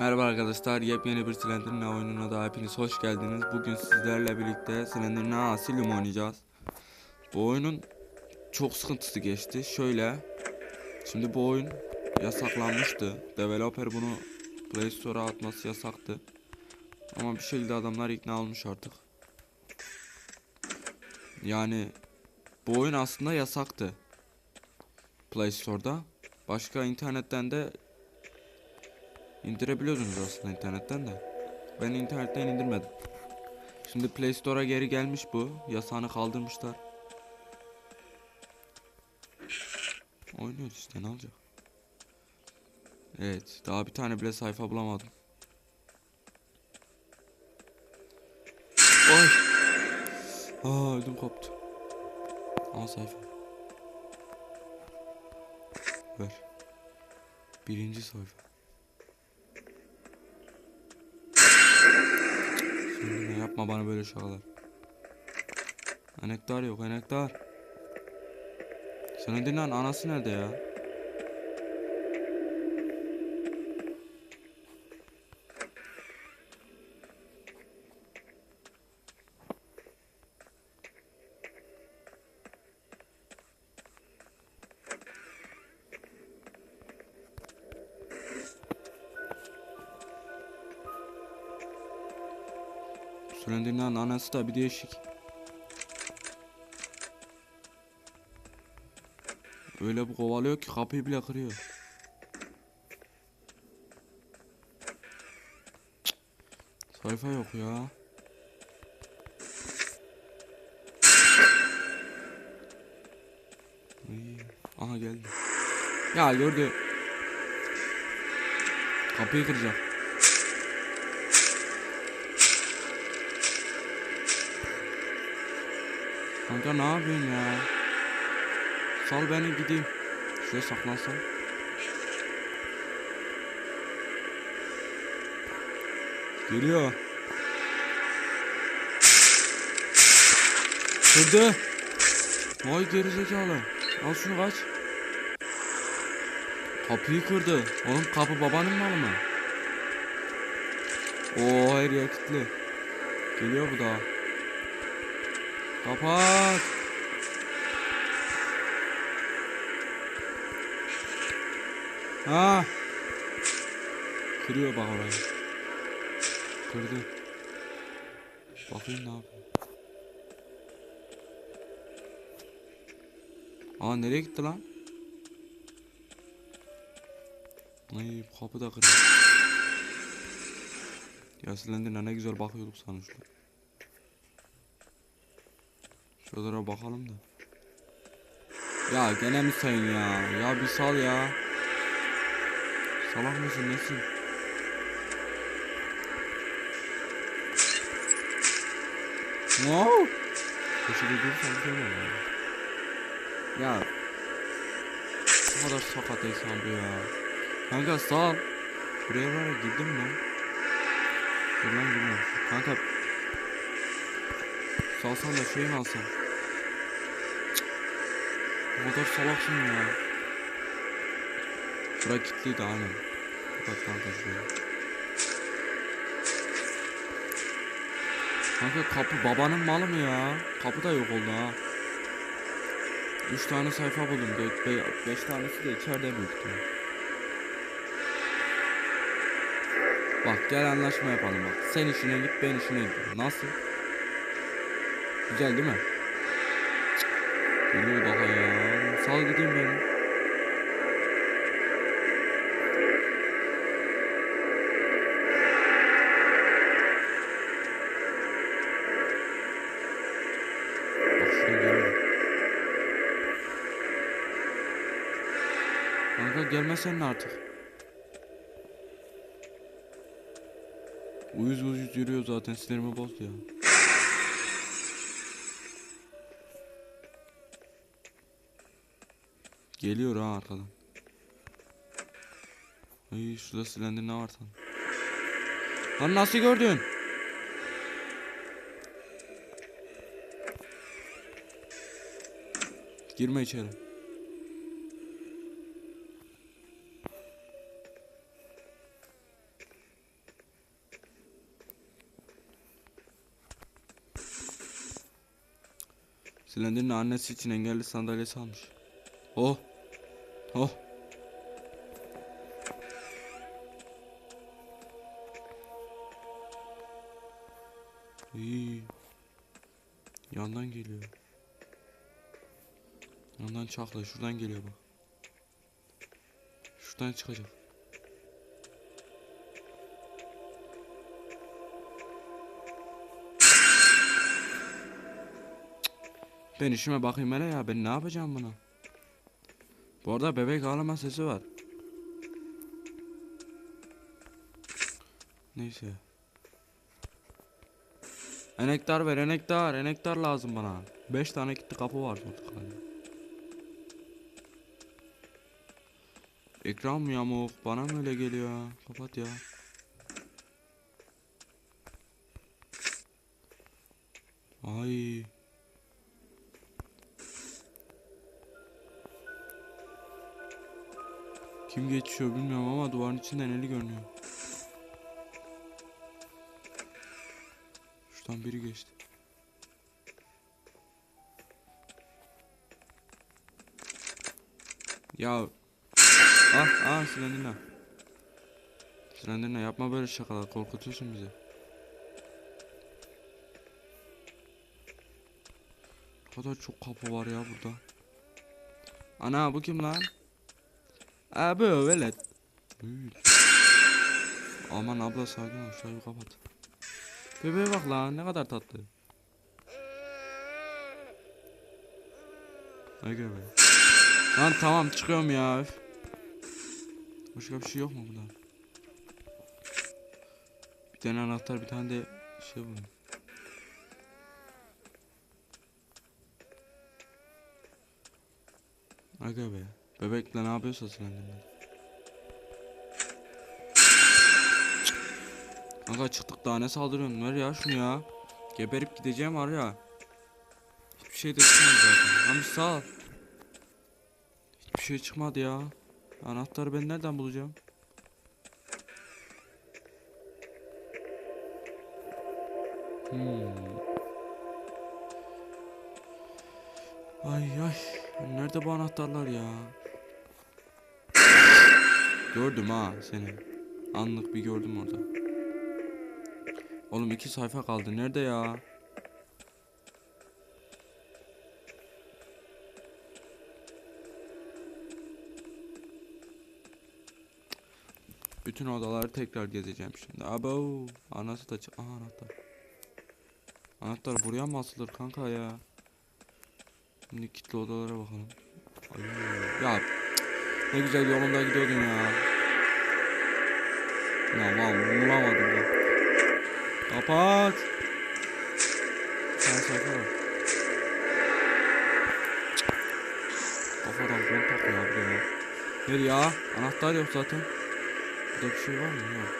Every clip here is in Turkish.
Merhaba arkadaşlar, yepyeni bir Slenderman oyununa da hepiniz hoş geldiniz. Bugün sizlerle birlikte Slenderman Asylum oynayacağız. Bu oyunun çok sıkıntısı geçti. Şöyle, şimdi bu oyun yasaklanmıştı. Developer bunu Play Store'a atması yasaktı. Ama bir şekilde adamlar ikna olmuş artık. Yani bu oyun aslında yasaktı. Play Store'da. Başka internetten de İndirebiliyordunuz aslında internetten de. Ben internetten indirmedim. Şimdi Play Store'a geri gelmiş bu. Yasağını kaldırmışlar. Oynuyoruz işte ne olacak? Evet daha bir tane bile sayfa bulamadım. Ay. Aa ödüm koptu. Al sayfa. Ver. Birinci sayfa. Yapma bana böyle şakalar. Anektar yok anektar. Senin dinlen anası nerede ya? Slender'ın anası da bir değişik. Öyle bu kovalıyor ki kapıyı bile kırıyor. Cık. Sayfa yok ya. İyi. Aha geldi. Ya gördü. Kapıyı kıracak. Kanka ne yapıyorsun ya? Sal beni gideyim. Şuraya saklansam. Geliyor. Kırdı. Vay gerizekalı. Al şunu kaç. Kapıyı kırdı. Oğlum kapı babanın malı mı? Oo her yer kilitli. Geliyor bu da. Kapat. Ha. Kırıyor bak orayı. Kırdı. Bakayım ne yapıyor. Aa nereye gitti lan? Ay kapı da kırıyor. Ya ne güzel bakıyorduk sonuçta. Şuralara bakalım da. Ya gene mi sen ya? Ya bir sal ya. Salak mısın nesin? No. Köşede durursan güzel olur ya. Ya. Bu kadar sakat insan bu ya. Kanka sal. Buraya var ya girdim mi? Dur lan girmiyorum. Kanka. Salsan da şey alsam? Cık. Ne kadar salaksın ya. Bura kilitliydi aynen. Bak kanka şuraya. Kanka kapı babanın malı mı ya? Kapı da yok oldu ha. 3 tane sayfa buldum. 5 tanesi de içeride büyük. Bak gel anlaşma yapalım bak. Sen işine git ben işine git. Nasıl? Güzel değil mi? Geliyor daha ya. Sal gideyim ben. Kanka gelmesen artık? Uyuz uyuz yürüyor zaten sinirimi bozdu ya. Geliyor ha arkadan. Ay şurada silindir ne var lan? Lan nasıl gördün? Girme içeri. Silindirin annesi için engelli sandalyesi almış. Oh! Oh. İyi. Yandan geliyor. Yandan çakla şuradan geliyor bak. Şuradan çıkacak. Ben işime bakayım hele ya ben ne yapacağım buna? Bu arada bebek ağlama sesi var. Neyse. Enektar ver enektar enektar lazım bana. 5 tane gitti kapı var burada galiba. Ekran mı yamuk? Bana mı öyle geliyor? Kapat ya. Kim geçiyor bilmiyorum ama duvarın içinden eli görünüyor. Şuradan biri geçti. Ya. Ah ah Slenderna Slenderna yapma böyle şakalar. Korkutuyorsun bizi. Ne kadar çok kapı var ya burada. Ana bu kim lan Abi Büyük. Aman abla sakin ol şurayı kapat Bebeğe bak lan ne kadar tatlı Aga be Lan tamam çıkıyorum ya. Başka bir şey yok mu burada? Bir tane anahtar bir tane de şey buldum. Aga be. Bebekle ne yapıyorsa Slenderman. Aga çıktık daha ne saldırıyorsun ver ya şunu ya. Geberip gideceğim var ya. Hiçbir şey de çıkmadı zaten. Lan sağ ol. Hiçbir şey çıkmadı ya. Anahtarı ben nereden bulacağım? Hmm. Ay ay. Nerede bu anahtarlar ya? Gördüm ha seni. Anlık bir gördüm orada. Oğlum iki sayfa kaldı. Nerede ya? Bütün odaları tekrar gezeceğim şimdi. Abo, anası da. Aha anahtar. Anahtar buraya mı asılır kanka ya? Şimdi kilitli odalara bakalım. Ay, ya ne güzel yolunda gidiyordun ya. Ya lan bulamadım da. Kapat. Sen. Cık. Kafadan kontak ya bir de ya. Ver ya. Anahtar yok zaten. Burada bir şey var mı? Yok.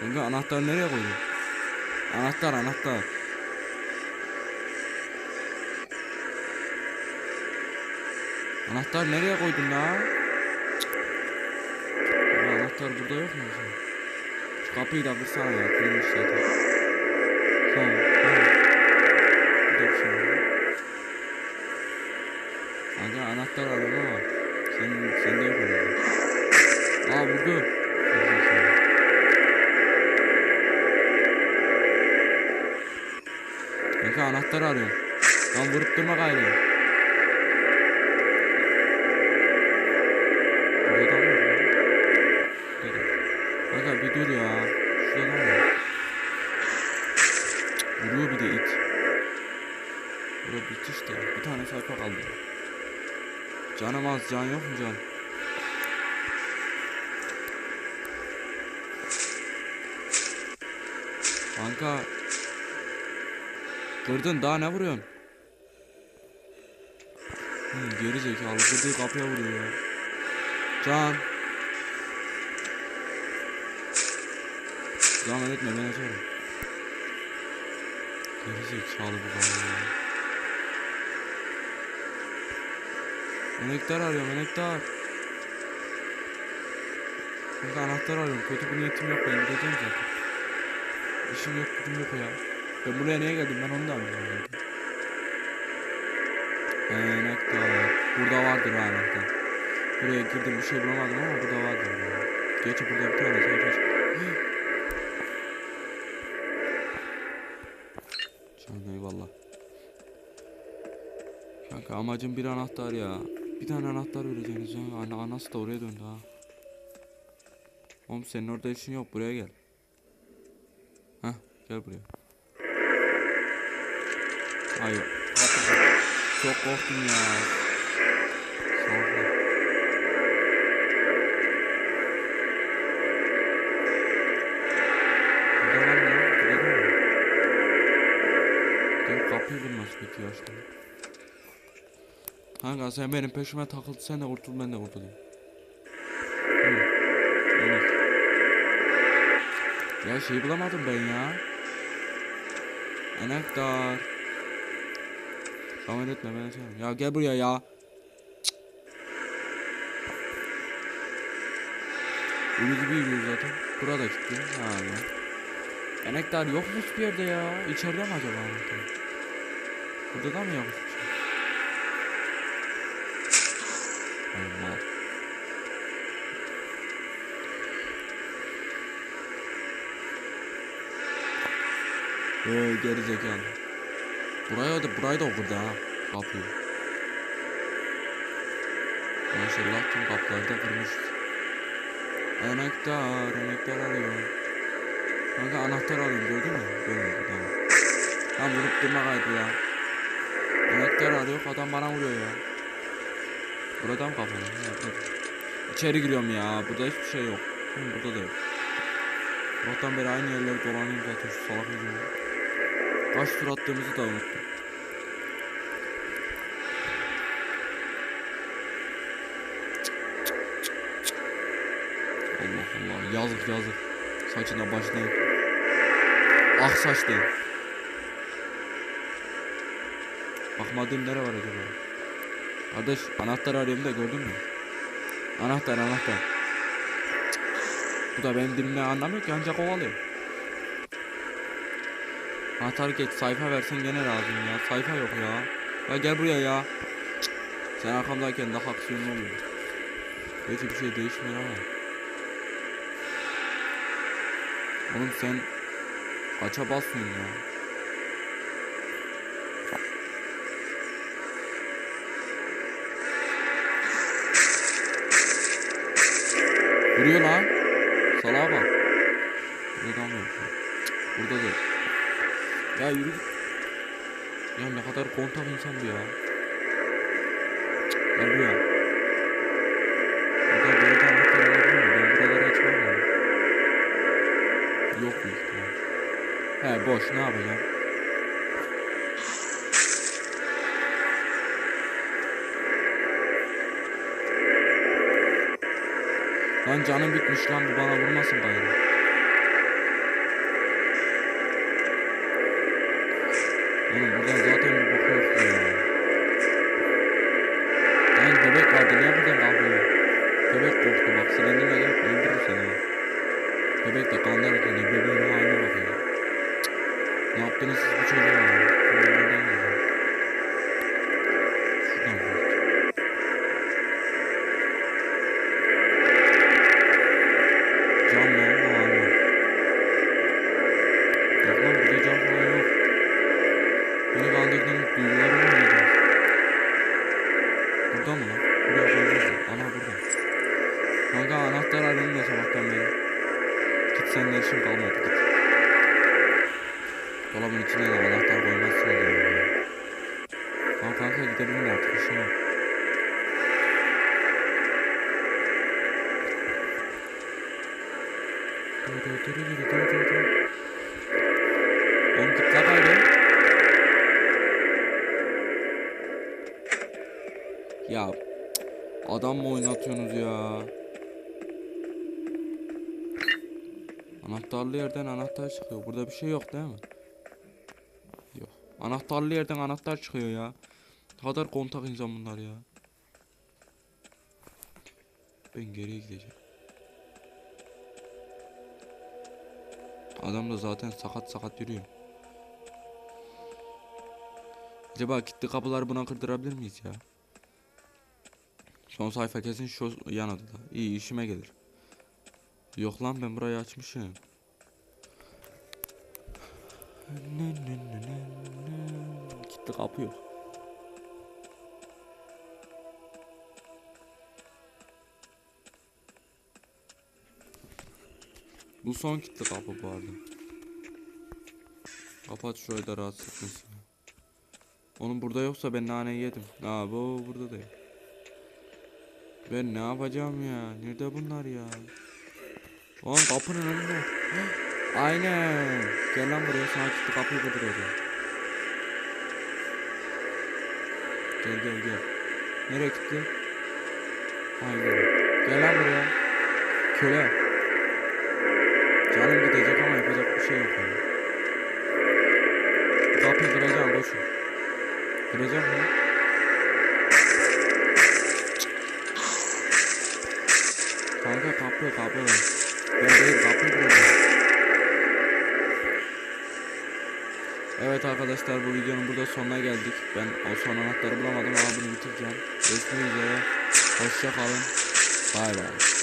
Kanka anahtarı nereye koydun? Anahtar anahtar. Anahtar nereye koydun la? Anahtar burada yok mu? Şu kapıyı da kırsana ya. Kırılmış zaten. Tamam. tamam. Burada bir şey var. Kanka anahtar arama var. Sen, sende yok herhalde. Aa. Gerizekalı. Kanka anahtar arıyorum. Lan vurup durma gayrı. Burada bitiş de. Bir tane sayfa kaldı. Canım az can yok mu can? Kanka Kırdın daha ne vuruyorsun? Hı, geri zekalı kırdığı kapıya vuruyor ya. Can. Zahmet etme ben açarım. Geri zekalı bu kadar ya. Enektar arıyorum enektar. Kanka anahtar arıyorum. Kötü bir niyetim yok ben gideceğim zaten. İşim yok gücüm yok ya. Ben buraya niye geldim ben onu da anlamadım. Anahtar. Burada vardır ha anahtar. Buraya girdim bir şey bulamadım ama burada vardır. ya. Gerçi burada bir tane sayfa çıktı. Can eyvallah. Kanka amacım bir anahtar ya. Bir tane anahtar vereceğiniz ya. Anne anası da oraya döndü ha. Oğlum senin orada işin yok buraya gel. Heh gel buraya. Hayır. Çok korktum ya. Gel kapıyı bulmaz peki ya şimdi. Kanka sen benim peşime takıl sen de kurtul ben de kurtulayım. Ya şey bulamadım ben ya. Anahtar. Tahmin etme ben açarım. Ya gel buraya ya. Ölü gibi yürüyor zaten. Burada gitti. Ha ya. Anahtar yok mu hiçbir yerde ya? İçeride mi acaba? Burada da mı yok Allah. Ee, geri zekalı. Buraya da burayı da okurdu ha. Kapıyı. Maşallah tüm kapıları da kırmışız. Anahtar, anahtar arıyorum. Kanka anahtar arıyorum gördün mü? Görmedim tamam. Tam vurup durma kaydı ya. Anahtar arıyor adam bana vuruyor ya. Burada mı kapalı? İçeri giriyorum ya. Burada hiçbir şey yok. Hı, burada da yok. Sabahtan beri aynı yerleri dolanıyorum zaten şu salak yüzünden. Kaç tur attığımızı da unuttum. Allah Allah yazık yazık. Saçına başına. Ah saç değil. Bakmadığım nere var acaba? Kardeş anahtar arıyorum da gördün mü? Anahtar anahtar. Bu da benim dilimden anlamıyor ki ancak kovalıyor. Anahtar geç sayfa versen gene razıyım ya. Sayfa yok ya. Ya gel buraya ya. Sen arkamdayken daha aksiyonlu oluyor. Gerçi bir şey değişmiyor ama. Oğlum sen kaça basmıyorsun ya? Vuruyor lan. Salağa bak. Burada? Cık, Burada da. yok. Ya yürü. Ya ne kadar kontak insan bu ya. Gel buraya. Burada böyle anahtar olabilir mi? Ben buraları açmam ya. Yok büyük ihtimal. He boş ne yapacağım? Lan canım bitmiş lan bu bana vurmasın gayrı. Senden işim kalmadı git. Dolabın içine de anahtar koymazsın diyor ya. Tamam kanka gidebilirim artık işim yok. Oğlum lan gayrı. Ya adam mı oynatıyorsunuz ya? Anahtarlı yerden anahtar çıkıyor. Burada bir şey yok değil mi? Yok. Anahtarlı yerden anahtar çıkıyor ya. Ne kadar kontak insan bunlar ya. Ben geriye gideceğim. Adam da zaten sakat sakat yürüyor. Acaba kilitli kapıları buna kırdırabilir miyiz ya? Son sayfa kesin şu yan odada. İyi işime gelir. Yok lan ben burayı açmışım. Kilitli kapı yok. Bu son kilitli kapı bu arada. Kapat şurayı da rahatsız etmesin. Onun burada yoksa ben naneyi yedim. Aa bu burada değil. Ben ne yapacağım ya? Nerede bunlar ya? Lan kapının önünde. Aynen. Gel lan buraya sana kilitli kapıyı kırdıracağım. Gel gel gel. Nereye kilitli? Aynen. Gel lan buraya. Köle. Canım gidecek ama yapacak bir şey yok yani. Kapıyı kıracağım boşu. Kıracağım mı? Kanka kapı kapı. Evet arkadaşlar bu videonun burada sonuna geldik. Ben o son anahtarı bulamadım ama bunu bitireceğim. Görüşmek üzere. Hoşça. Bay bay.